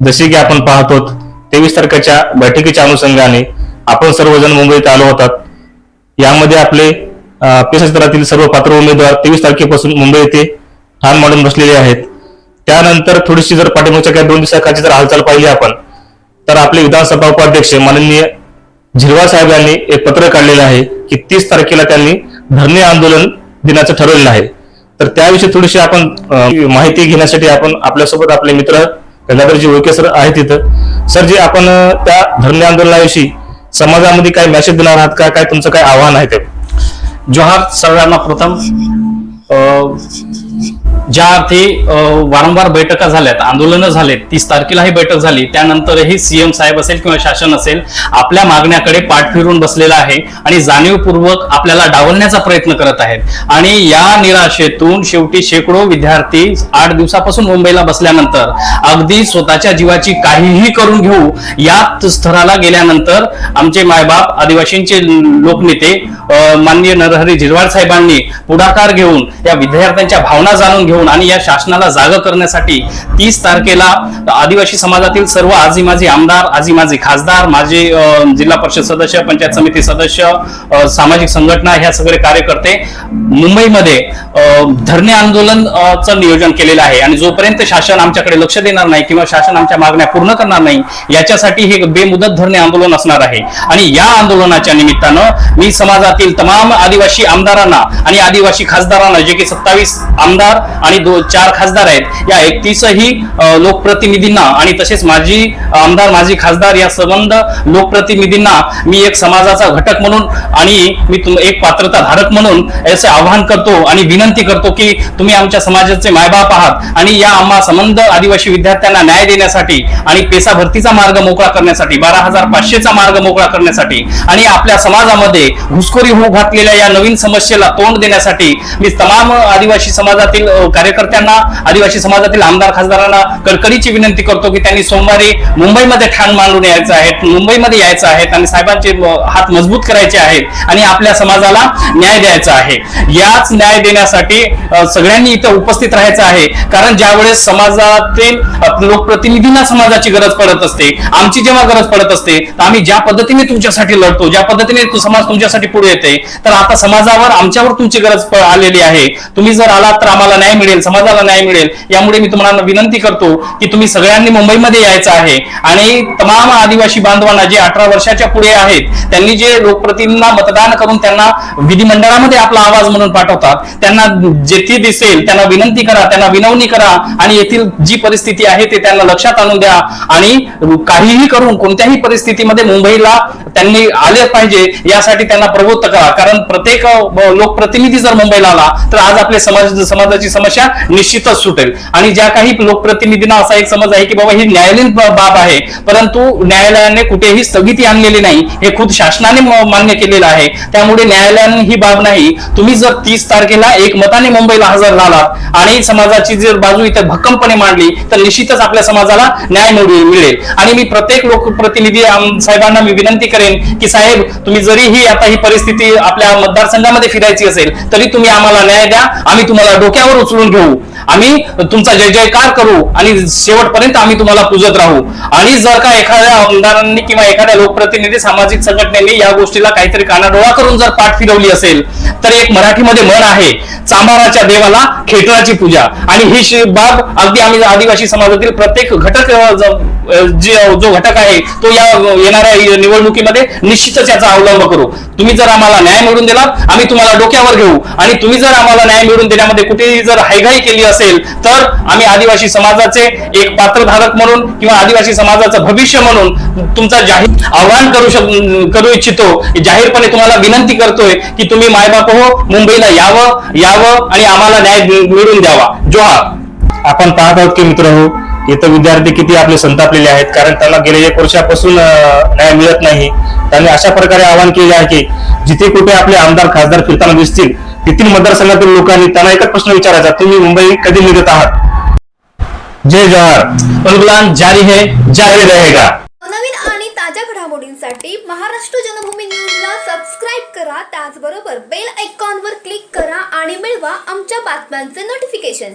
जसे की आपण पाहतो तेवीस तारखेच्या बैठकीच्या अनुषंगाने आपण सर्वजण मुंबईत आलो होतात. यामध्ये आपले पेसा क्षेत्रातील सर्व पात्र उमेदवार तेवीस तारखेपासून मुंबई येथे ठाण मांडून बसलेले आहेत. त्यानंतर थोडीशी जर पाठिंबाच्या काही दोन दिवसाची जर हालचाल पाहिली आपण तर आपले विधानसभा उपाध्यक्ष माननीय झिरवा साहेब यांनी एक पत्र काढलेलं आहे की तीस तारखेला त्यांनी धरणे आंदोलन दिनाचं ठरवलेलं आहे. तर त्याविषयी थोडीशी आपण माहिती घेण्यासाठी आपण आपल्यासोबत आपले मित्र गंगाधरजी ओळखे सर आहेत तिथं सर जे आपण त्या धरणे आंदोलनाविषयी समाजामध्ये काय मेसेज देणार आहात? का काय तुमचं काय आव्हान आहे ते? जोहार सर्वांना प्रथम ज्या अर्थी वारंवार बैठका झाल्यात आंदोलनं झालेत तीस तारखेला ही बैठक झाली. त्यानंतरही सीएम साहेब असेल किंवा शासन असेल आपल्या मागण्याकडे पाठ फिरून बसलेला आहे आणि जाणीवपूर्वक आपल्याला डावलण्याचा प्रयत्न करत आहेत. आणि या निराशेतून शेवटी शेकडो विद्यार्थी आठ दिवसापासून मुंबईला बसल्यानंतर अगदी स्वतःच्या जीवाची काहीही करून घेऊ या स्तराला गेल्यानंतर आमचे मायबाप आदिवासींचे लोकनेते माननीय नरहरी झिरवाळ साहेबांनी पुढाकार घेऊन या विद्यार्थ्यांच्या भावना जाणून घेऊन आणि या शासनाला जाग करण्यासाठी तीस तारखेला आदिवासी समाजातील सर्व आजी माझे आमदार आजी माजी खासदार माझे जिल्हा परिषद सदस्य पंचायत समिती सदस्य सामाजिक संघटना ह्या सगळे कार्यकर्ते मुंबईमध्ये धरणे आंदोलन चं नियोजन केलेलं आहे. आणि जोपर्यंत शासन आमच्याकडे लक्ष देणार नाही किंवा शासन आमच्या मागण्या पूर्ण करणार नाही याच्यासाठी हे बेमुदत धरणे आंदोलन असणार आहे. आणि या आंदोलनाच्या निमित्तानं मी समाजातील तमाम आदिवासी आमदारांना आणि आदिवासी खासदारांना जे की सत्तावीस आमदार आणि दो चार खासदार आहेत. या एकतीसही लोकप्रतिनिधींना आणि तसेच माजी आमदार माजी खासदार या संबंध लोकप्रतिनिधींना मी एक समाजाचा घटक म्हणून आणि मी तुम एक पात्रता धारक म्हणून याचे आवाहन करतो आणि विनंती करतो की तुम्ही आमच्या समाजाचे मायबाप आहात आणि या आम्हा संबंध आदिवासी विद्यार्थ्यांना न्याय देण्यासाठी आणि पेसा भरतीचा मार्ग मोकळा करण्यासाठी बारा हजार पाचशेचा मार्ग मोकळा करण्यासाठी आणि आपल्या समाजामध्ये घुसखोरी होऊ घातलेल्या या नवीन समस्येला तोंड देण्यासाठी मी तमाम आदिवासी समाजातील कार्यकर्त्यांना आदिवासी समाजातील आमदार खासदारांना कडकडीची विनंती करतो की त्यांनी सोमवारी मुंबईमध्ये ठाण मांडून यायचं आहे मुंबईमध्ये यायचं आहे आणि साहेबांचे हात मजबूत करायचे आहेत आणि आपल्या समाजाला न्याय द्यायचा आहे. याच न्याय देण्यासाठी सगळ्यांनी इथं उपस्थित राहायचं आहे. कारण ज्यावेळेस समाजातील लोकप्रतिनिधींना समाजाची गरज पडत असते आमची जेव्हा गरज पडत असते तर आम्ही ज्या पद्धतीने तुमच्यासाठी लढतो ज्या पद्धतीने तो समाज तुमच्यासाठी पुढे येते तर आता समाजावर आमच्यावर तुमची गरज आलेली आहे. तुम्ही जर आलात तर आम्हाला न्याय मिळेल समाजाला न्याय मिळेल यामुळे मी तुम्हाला विनंती करतो की तुम्ही सगळ्यांनी मुंबईमध्ये यायचं आहे. आणि तमाम आदिवासी बांधवांना जे अठरा वर्षाच्या पुढे आहेत त्यांनी जे लोकप्रतिनिधींना मतदान करून त्यांना विधिमंडळामध्ये आपला आवाज म्हणून पाठवतात त्यांना जेथे दिसेल त्यांना विनंती करा त्यांना विनवणी करा आणि येथील जी परिस्थिती आहे ते त्यांना लक्षात आणून द्या. आणि काहीही करून कोणत्याही परिस्थितीमध्ये मुंबईला त्यांनी आले पाहिजे यासाठी त्यांना प्रवृत्त करा. कारण प्रत्येक लोकप्रतिनिधी जर मुंबईला आला तर आज आपले समाज समाजाची समस्या निश्चितच सुटेल. आणि ज्या काही लोकप्रतिनिधींना असा एक समज आहे की बाबा ही न्यायालयीन बाब आहे परंतु न्यायालयाने कुठेही स्थगिती आणलेली नाही हे खुद शासनाने मान्य केलेलं आहे. त्यामुळे न्यायालयाने ही बाब नाही. तुम्ही जर तीस तारखेला एक मताने मुंबईला हजर झालात आणि समाजाची जर बाजू इथे भक्कमपणे मांडली तर निश्चितच आपल्या समाजाला न्याय मिळेल मिळेल. आणि मी प्रत्येक लोकप्रतिनिधी साहेबांना मी विनंती करेन की साहेब तुम्ही जरी ही आता ही परिस्थिती आपल्या मतदारसंघामध्ये फिरायची असेल तरी तुम्ही आम्हाला न्याय द्या. आम्ही तुम्हाला डोक्यावर उचलू घेऊ आम्ही तुमचा जय जयकार करू आणि शेवटपर्यंत आम्ही तुम्हाला पूजत राहू. आणि जर का एखाद्या आमदारांनी किंवा एखाद्या लोकप्रतिनिधी सामाजिक संघटनेने या गोष्टीला काहीतरी कानाडोळा करून जर पाठ फिरवली असेल तर एक मराठीमध्ये म्हण आहे चांभाराच्या देवाला खेटराची पूजा. आणि ही बाब अगदी आम्ही आदिवासी समाजातील प्रत्येक घटक जो घटक आहे तो या येणाऱ्या निवडणुकीमध्ये निश्चितच याचा अवलंब करू. तुम्ही जर आम्हाला न्याय मिळवून दिला आम्ही तुम्हाला डोक्यावर घेऊ. आणि तुम्ही जर आम्हाला न्याय मिळवून देण्यामध्ये कुठेही जर हायघाई केली असेल असेल तर आम्ही आदिवासी समाजाचे एक पात्रधारक म्हणून किंवा आदिवासी समाजाचं भविष्य म्हणून तुमचा जाहीर आव्हान करू शक करू इच्छितो. जाहीरपणे तुम्हाला विनंती करतोय की तुम्ही मायबाप हो मुंबईला यावं यावं आणि आम्हाला न्याय मिळून द्यावा. जोहार. आपण पाहत आहोत की मित्र हो इथं विद्यार्थी किती आपले संतापलेले आहेत कारण त्यांना गेल्या एक वर्षापासून न्याय मिळत नाही. त्यांनी अशा प्रकारे आवाहन केले आहे की जिथे कुठे आपले आमदार खासदार फिरताना दिसतील तेथील मतदारसंघातील लोकांनी त्यांना एकच प्रश्न विचारायचा तुम्ही मुंबई कधी निघत आहात? जय जवाहर. उलगुलान जारी है जारी रहेगा. नवीन आणि ताज्या घडामोडींसाठी महाराष्ट्र जनभूमी न्यूजला सबस्क्राईब करा त्याचबरोबर बेल आयकॉनवर क्लिक करा आणि मिळवा आमच्या बातम्यांचे नोटिफिकेशन